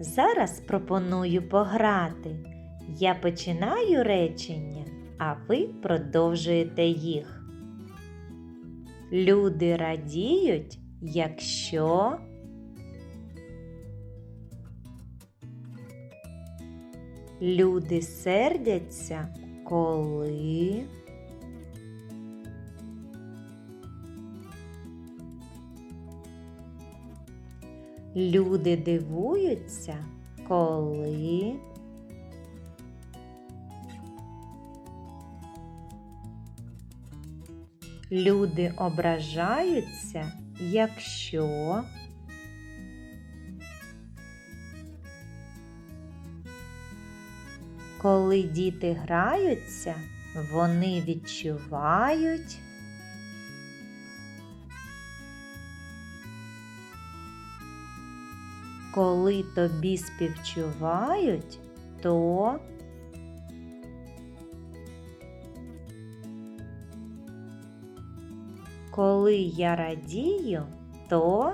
Зараз пропоную пограти. Я починаю речення, а ви продовжуєте їх. Люди радіють, якщо люди сердяться, коли. Люди дивуються, коли. Люди ображаються, якщо. Коли діти граються, вони відчувають. Коли тобі співчувають, то коли я радію, то